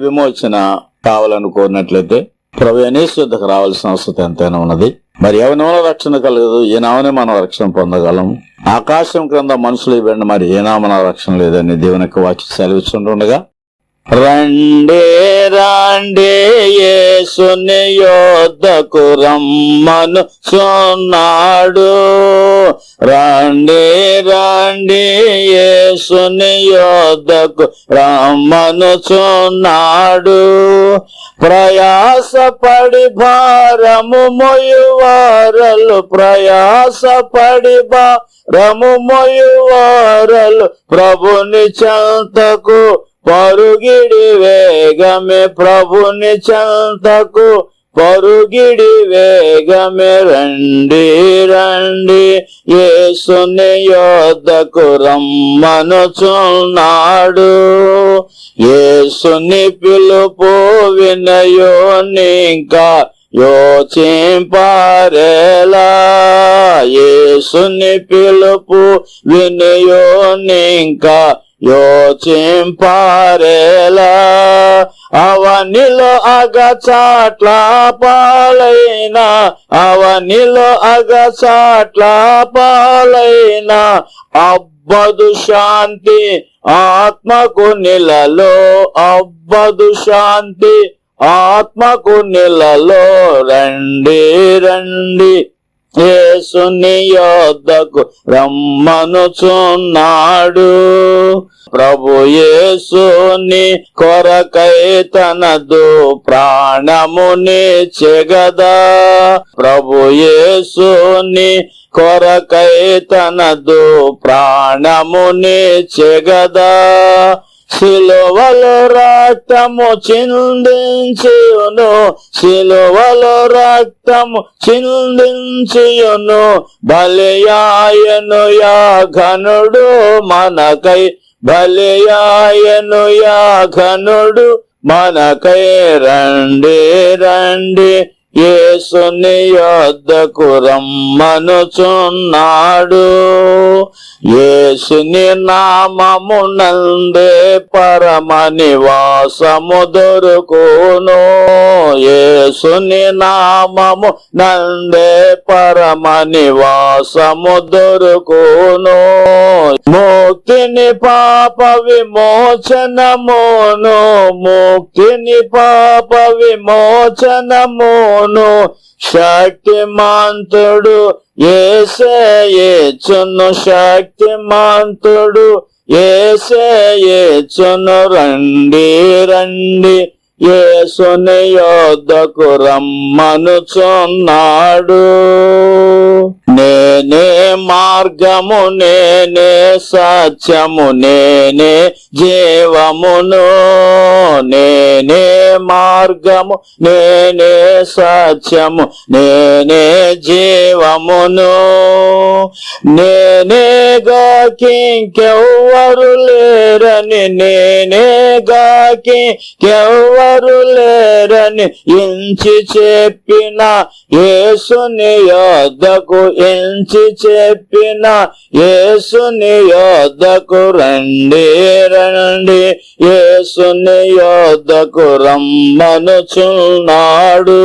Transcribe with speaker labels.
Speaker 1: విమోచన కావాలని కోరినట్లయితే ప్రభు అనేశ్వద్దకు రావాల్సిన అవసరం ఎంతైనా ఉన్నది. మరి ఎవరినో రక్షణ కలగదు? ఏ నామనే మనం రక్షణ పొందగలం? ఆకాశం క్రింద మనుషులు ఇవ్వండి మరి ఏ నామన రక్షణ లేదని దేవునికి వాచి వాక్య సెలవిస్తుండగా రండే రాండే యేసుని యోధకు రమ్మను సొన్నాడు రండే రండే యేసుని యోధకు రమ్మను సొన్నాడు ప్రయాసపడి భారము మొయువారలు ప్రయాసపడి భారము మొయువారలు ప్రభుని చంతకు పరుగిడి వేగమే ప్రభుని చెంతకు. పరుగిడి వేగమే రండి రండి. యేసుని యోద్ధకు రమ్మనుచున్నాడు. ఏసుని పిలుపు వినయోనింకా యోచింపారేలా. ఏసుని పిలుపు వినయోనింకా యోచింపారేలా అవనిలో అగచాట్ల పాలైన అవనిలో అగచాట్ల పాలైన అబ్బదు శాంతి ఆత్మకు నిలలో అబ్బదు శాంతి ఆత్మకు నిలలో రండి రండి. యేసుని యొద్దకు రమ్మనుచున్నాడు. ప్రభు యేసుని కొరకై తనదు ప్రాణముని చెగదా. ప్రభు యేసుని కొరకై తనదు ప్రాణముని చెగదా. సిలువలో రక్తము చిందించియును. సిలువలో రక్తము చిందించియును. బలియాయను యా ఘనుడు మనకై. బలియాయను యా ఘనుడు మనకై. రండి రండి యేసుని యొద్దకు రమ్మనుచున్నాడు. యేసుని నామము నందే పరమ నివాసము దొరుకును. యేసుని నామము నందే పరమ నివాసము దొరుకును. ముక్తిని పాప విమోచనమును ముక్తిని పాప విమోచనమును శక్తిమంతుడు ఏసేయచును శక్తిమంతుడు ఏసేయచును రండి రండి యేసుని యొద్దకు రమ్మనుచున్నాడు. నేనే మా మార్గము నేనే సత్యము నేనే జీవమును నేనే మార్గము నేనే సత్యము నేనే జీవమును నేనే కింకెవ్వరు లేరని నేనే గాకింకెవ్వరు లేరని ఇంచి చెప్పిన యేసుని యొద్దకు చెప్పి చెప్పిన యేసుని యోధకు రండి రండి. యేసుని యొద్దకు రమ్మనుచున్నాడు.